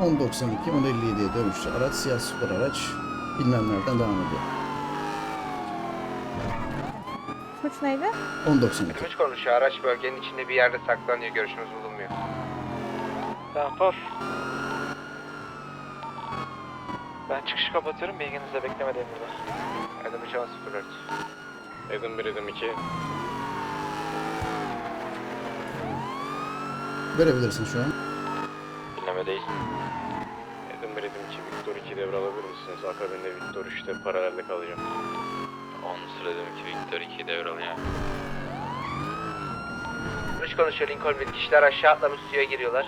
1092, 1057'ye dönüştü. Araç siyah spor araç. Bilmem nereden devam ediyor. Suç neydi? 1092. Kılıç konuşuyor. Araç bölgenin içinde bir yerde saklanıyor. Görüşümüz bulunmuyor. Tamam Ben çıkışı kapatıyorum. Bilginizle beklemedeyim burada. Adam 3 04. Edim 1 Edim 2. Verebilirsin şu an. Edim 1 Edim 2 Victor 2 devralabilir misiniz? Akabinde Victor 3'te paralelde kalacağım. 10 sırada ki Victor 2 devralıyor. Kılıç konuşuyor. Lincoln bir kişiler aşağı atlamış suya giriyorlar.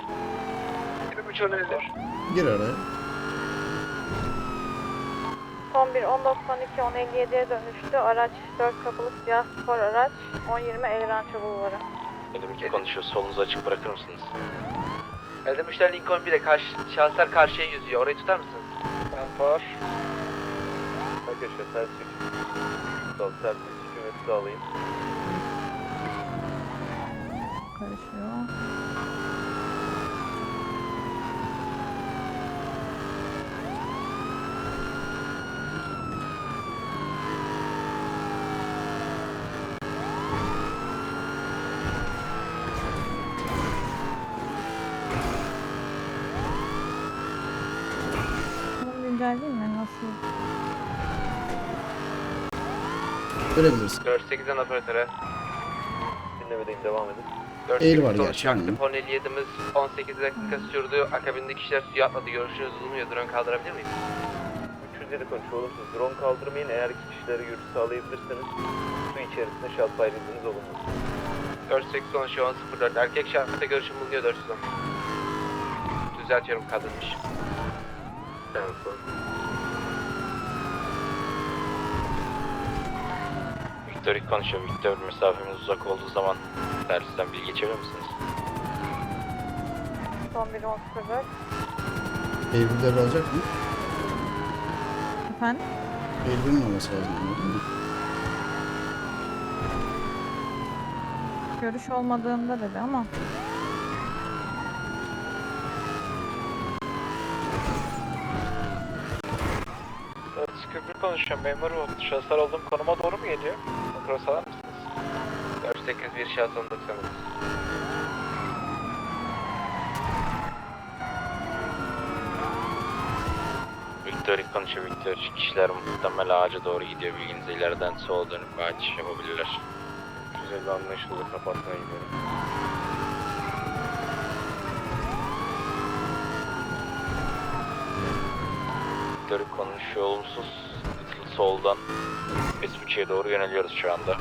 Adam 3 önerilir. Gir araya. Son 1 1092 1057'ye dönüştü. Araç 4 kapılı siyah spor araç 1020 Elranço Bulvarı. Edim 2 konuşuyor. Solunuzu açık bırakır mısınız? 3'ler Lincoln 1'e karşı, şahıslar karşıya yüzüyor. Orayı tutar mısınız? Var. Arkadaşlar ters yük. Sol ters yük hükümeti sağlayın. Karışıyor. Bunu güncel değil mi? Nasıl? Verebilirsin. 4-8'den operatöre. Dinlemedeyim devam edin. 4 Eğri var gerçi, Aktif aynen. 1057'miz 18 dakika sürdü. Akabinde kişiler suya atladı. Görüşünüz bulunmuyor. Drone kaldırabilir miyim? 307 konuşuyor. Olumsuz. Drone kaldırmayın. Eğer kişilere görüş sağlayabilirseniz su içerisinde şat ayrıldığınız olumlu. 4-8 konuşuyor. 10-04. Erkek şahsa görüşüm bulunuyor. 410. Düzeltiyorum kadınmış. Victor 2 konuşuyor. Victor mesafemiz uzak olduğu zaman servisten bilgi geçebilir misiniz? Son 1 1004. Eylül devralacak mı? Efendim? Eylül'ün olması lazım. değil mi? Görüş olmadığında dedi ama. 41 konuşuyorum. Memur. Şahıslar olduğum konuma doğru mu geliyor? Kontrol sağlar mısınız? 481 şahıs 1099. Victor 2 konuşuyor. Victor 3 kişiler muhtemel ağaca doğru gidiyor. Bilginize ileriden sola dönüp bir ağaç yapabilirler. Güzel anlaşıldı. Kapatmaya gidiyorum. Victor 2 konuşuyor. Olumsuz. Soldan Vespucci'ye doğru yöneliyoruz şu anda.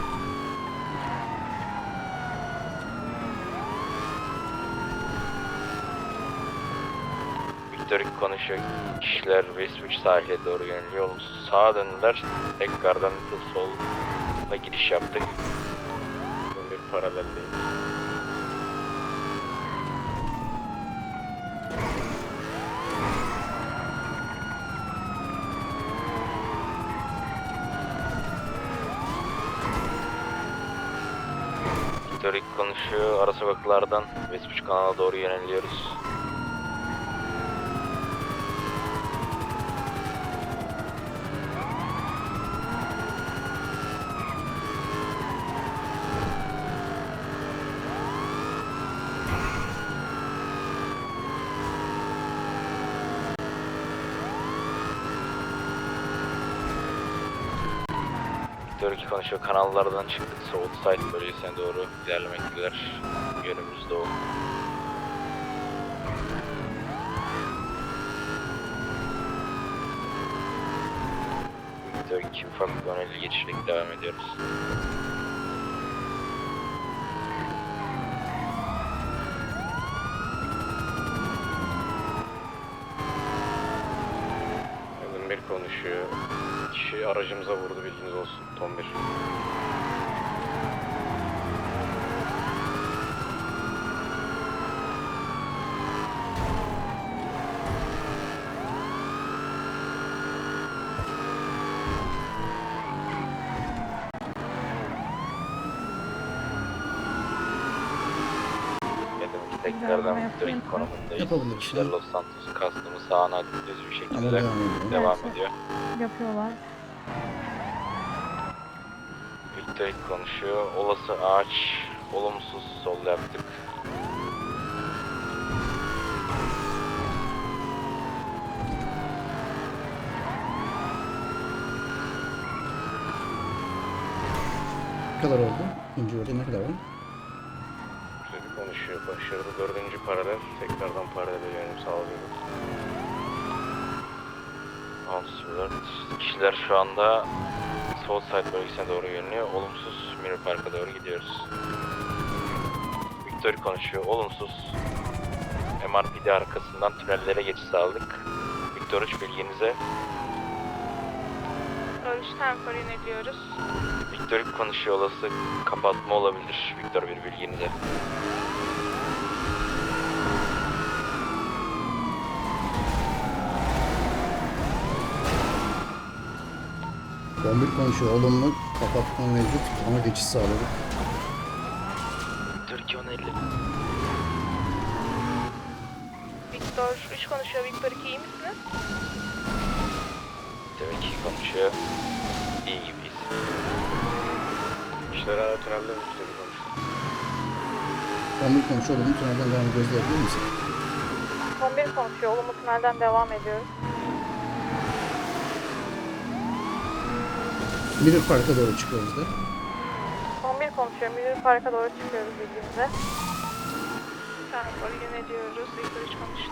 Victor 2 konuşuyor. Kişiler Vespucci sahile doğru yöneliyor. Sağa döndüler. Tekrardan Little Soul'a giriş yaptık. Bir paraleldeyiz. Victor 2 konuşuyor. Ara sokaklardan Vespucci kanala doğru yöneliyoruz. 2 konuşuyor. Kanallardan çıktık. Southside bölgesine doğru ilerlemektedir. Yönümüz doğu. Victor 2 ufak öneri geçişlik devam ediyoruz. Evan bir konuşuyor. Kişi aracımıza vurdu bilginiz olsun. Tom 1. Dedim ki tekrardan arama Victor 2 yapayım mı? konumundayız. Yapabilir Kişiler şey. Los Santos kastımı sağına düz bir şekilde devam ediyor. Yapıyorlar. 2 konuşuyor. Olası ağaç olumsuz sol yaptık. Ne kadar oldu? İkinci yolda ne kadar var? Sürekli konuşuyor. Başarılı dördüncü paralel. Tekrardan paralel yönelim sağlıyoruz. Ansürler. Kişiler şu anda sol side bölgesine doğru yöneliyor. Olumsuz Mirror Park'a doğru gidiyoruz. Victor konuşuyor. Olumsuz. MRPD arkasından tünellere geçiş sağladık. Victor 3 bilginize. Görüş temper yöneliyoruz. Victor konuşuyor. Olası kapatma olabilir. Victor 1 bilginize. Bombir konuşuyor. Olumlu kapatma mevcut ama geçiş sağladık. 2 1050. Victor 3 konuşuyor. Victor 2 iyi misiniz? Demek ki konuşuyor. İyi gibiyiz. İşler hala tünelde Victor'u konuşuyor. Bombir konuşuyor. Olumlu tünelden devam ediyoruz diyebilir misin? 11 konuşuyor. Olumlu tünelden devam ediyoruz. Mirror Park'a doğru çıkıyoruz da. 11 konuşuyor. Müdür Park'a doğru çıkıyoruz bildiğinizde. Temper yöneliyoruz. Victor 3 konuştu.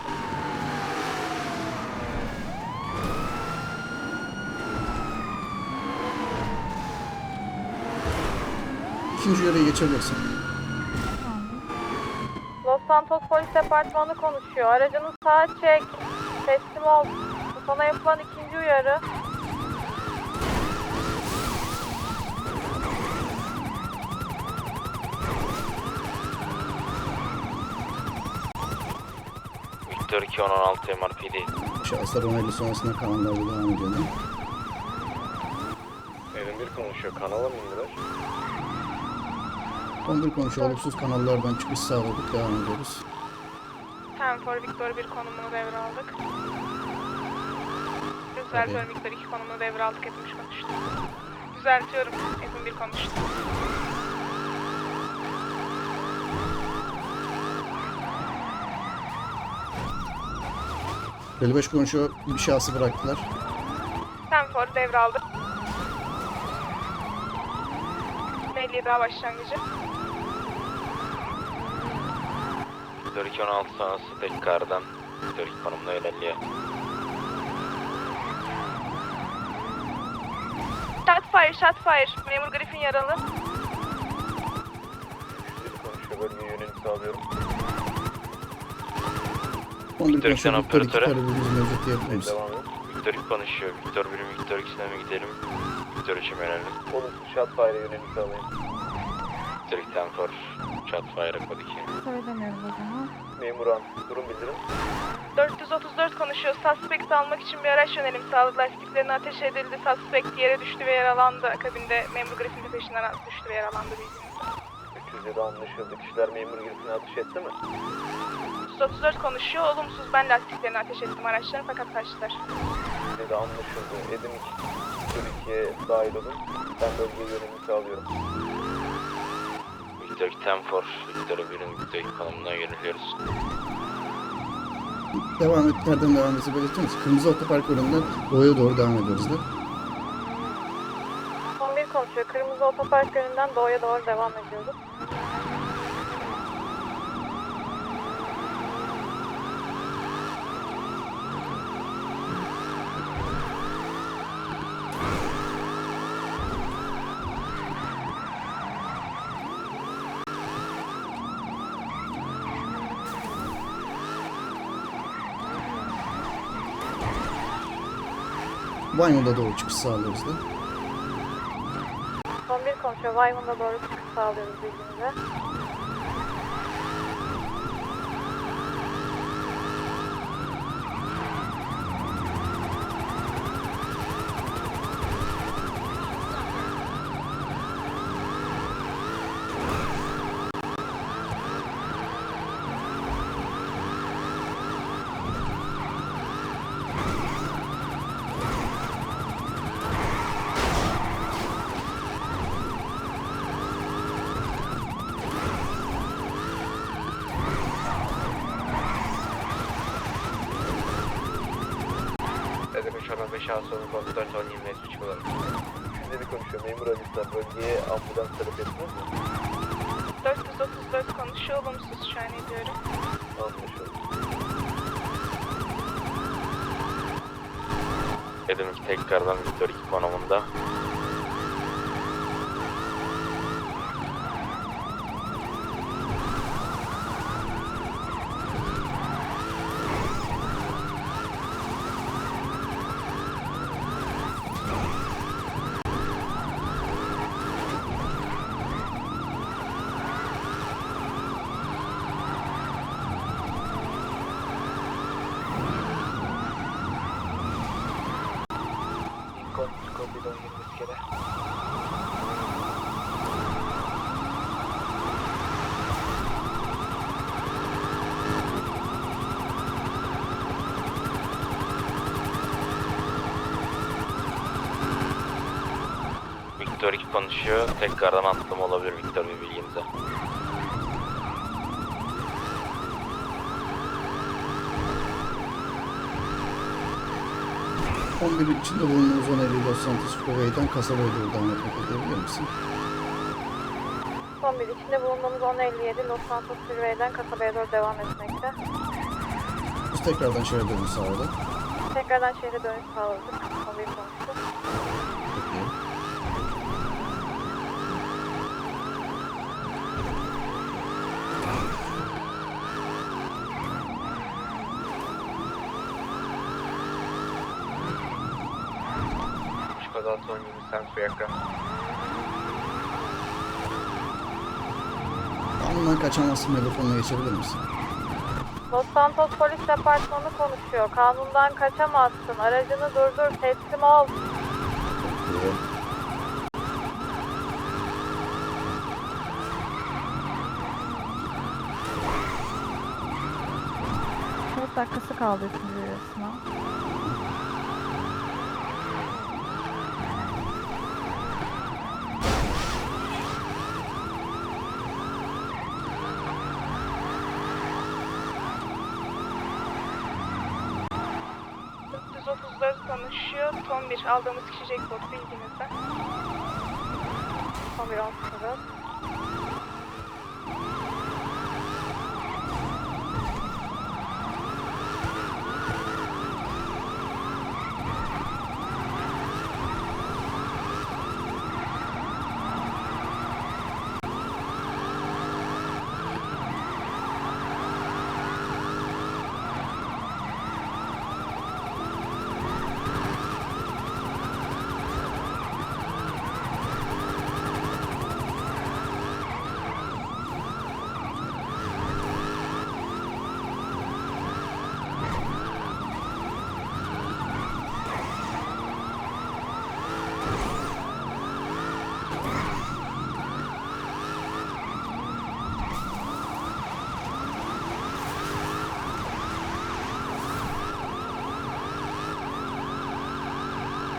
İkinci yöreyi geçebilirsin. Los Santos Polis Departmanı konuşuyor. Aracını sağa çek. Teslim ol. Bu sana yapılan ikinci uyarı. Raptor 216 MRPD. Şahıslar onaylı sonrasında kanalda devam ediyor. Evin bir konuşuyor. Kanala mı indiler? 11 konuşuyor. Olumsuz kanallardan çıkış sağladık. Devam ediyoruz. Tenfor Victor 1 konumunu devraldık. Düzeltiyorum Victor 2 konumunu devraldık. Hepimiz konuştuk. Düzeltiyorum. Hepimiz bir konuştuk. 55 konuşuyor. Bir şahsı bıraktılar. Stanford devraldı. Belli daha başlangıcı. 4216 sonrası tekrardan 42 konumuna yöneliyor. Shotfire, shotfire. Memur Griffin yaralı. Konuşuyor bölümü yönelimi sağlıyorum. Victor Victor 2 operatöre. Devam et. Victor 2 konuşuyor. Victor 1'im Victor 2'sine mi gidelim? Victor 3'e mi yönelim? Olumsuz Shotfire'a yönelik sağlayın. Victor 2'den for Shotfire'a kod 2. Söylemiyoruz o zaman. Memuran durum bildirim. 434 konuşuyor. Suspect almak için bir araç yönelim sağladılar. Lastiklerine ateş edildi. Suspect yere düştü ve yaralandı. Akabinde memur Griffin de peşinden düştü ve yaralandı bildiğiniz. 307 anlaşıldı. Kişiler memur girişine atış etti mi? 434 konuşuyor. Olumsuz ben lastiklerine ateş ettim araçların fakat kaçtılar. 307 anlaşıldı. Edim 2 2'ye dahil olun. Ben bölgeye yönelik sağlıyorum. Victor 2'den for Victor 1'in Victor 2 konumuna yöneliyoruz. Devam et. Nereden devam edeceğiz belirtir misin? Kırmızı otopark önünden doğuya doğru devam ediyoruz da. 11 konuşuyor. Kırmızı otopark yönünden doğuya doğru devam ediyoruz. Banyoda doğru çıkış sağlıyoruz da. 11 konuşuyor. Wyman'da doğru çıkış sağlıyoruz bildiğinize. Şarma 5 A sonu kod 4 10 20 3 olarak. Sizinle bir konuşuyor. Memur Alistan bölgeye ambulans talep ettiniz mi? 434 konuşuyor. Olumsuz şu an ediyorum. Anlaşıldı. Dedim ki tekrardan Victor 2 konumunda. Lincoln, Lincoln bir 17 iskele. Victor 2 konuşuyor. Tekrardan atlama olabilir Victor bir bilginize. On bir içinde bulunduğumuz 1050 Los Santos Freeway'den kasabaya doğru devam etmek edebilir misin? Son bir içinde bulunduğumuz 1057 Los Santos Freeway'den kasabaya doğru devam etmekte. Biz tekrardan şehre dönüş sağladık. Tekrardan şehre dönüş sağladık. Son bir konuştu. Peki. Üç kod 6 10 20 Santos Aircraft. Kanundan kaçamazsın telefonla geçebilir misin? Los Santos Polis Departmanı konuşuyor. Kanundan kaçamazsın. Aracını durdur. Teslim ol. Dört dakikası kaldı üçüncü yarısına. ...434 konuşuyor. Son bir aldığımız kişi jackpot bilginizde. Son bir 10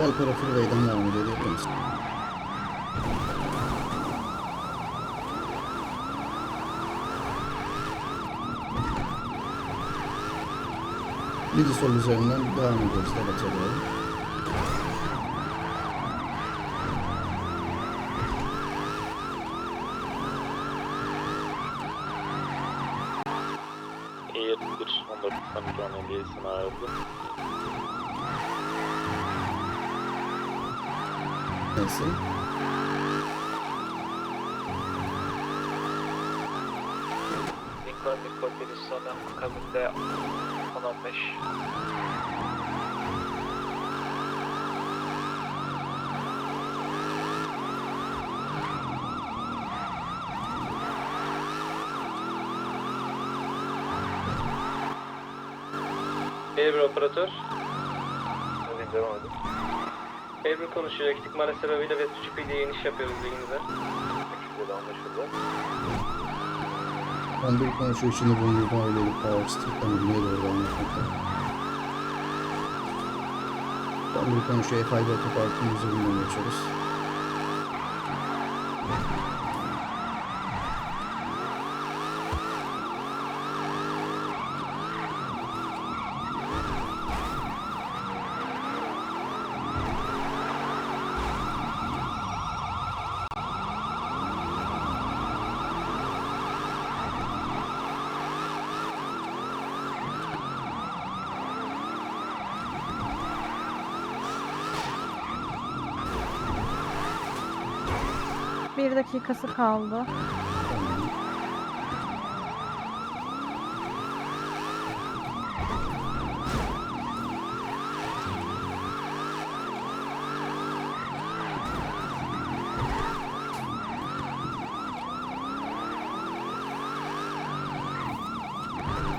Belpera Freeway'den devam edebilir misin? Lidisol üzerinden devam ediyoruz Debat'a doğru. Air 1 14 12 Neyse. Lincoln sonra akabinde 10-15. Air bir operatör. Hadi devam edin. Ebru konuşuyor. Eksik mara sebebiyle ve suçu pilye iniş yapıyoruz ligimize. Güzel anlaşıldı. Ben bir konuşuyor içinde bulunduğum aileyi Power Strip'ten güneye doğru anlaşıldı. Ben bir konuşuyor. F.I.D. otoparkımızı bulmaya çalışıyoruz. 41 dakikası kaldı.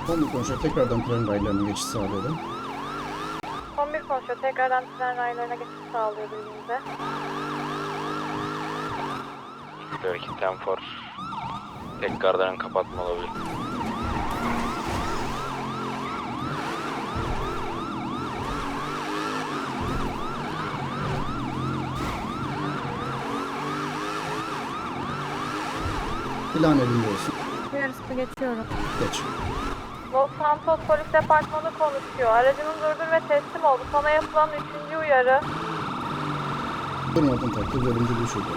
Kombi konuşuyor. Tekrardan tren raylarına geçiş sağlayalım. Kombi konuşuyor. Tekrardan tren raylarına geçiş sağlıyor bildiğinizde. 2 Tenfor. Tekrardan kapatma olabilir. Plan elinde olsun. Yarısı geçiyorum. Geç. Los Santos Polis Departmanı konuşuyor. Aracını durdur ve teslim ol. Sana yapılan üçüncü uyarı. Durmadığın takdirde ölümcül düşürdü.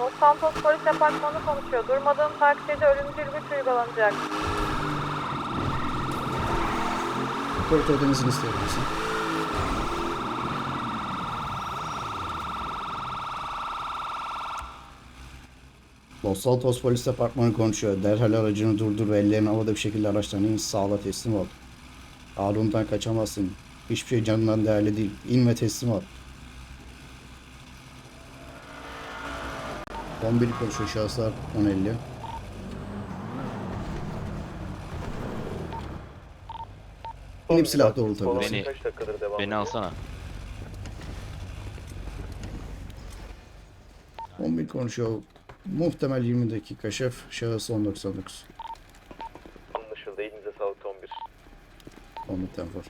Los Santos Polis Departmanı konuşuyor. Durmadığın takdirde ölümcül güç uygulanacak. Operatör ödemesini isteyebilirsin. Los Santos Polis Departmanı konuşuyor. Derhal aracını durdur ve ellerini havada bir şekilde araçtan in sağla teslim ol. Harun'dan kaçamazsın. Hiçbir şey canından değerli değil. İn ve teslim ol. 11 konuşuyor şahıslar 1050. İnip silah doğrultabilirsin. Beni, beni alsana. 11 konuşuyor. Muhtemel 20 dakika şef. Şahıs 1099. Anlaşıldı. Elinize sağlık 11. 11 tenfor.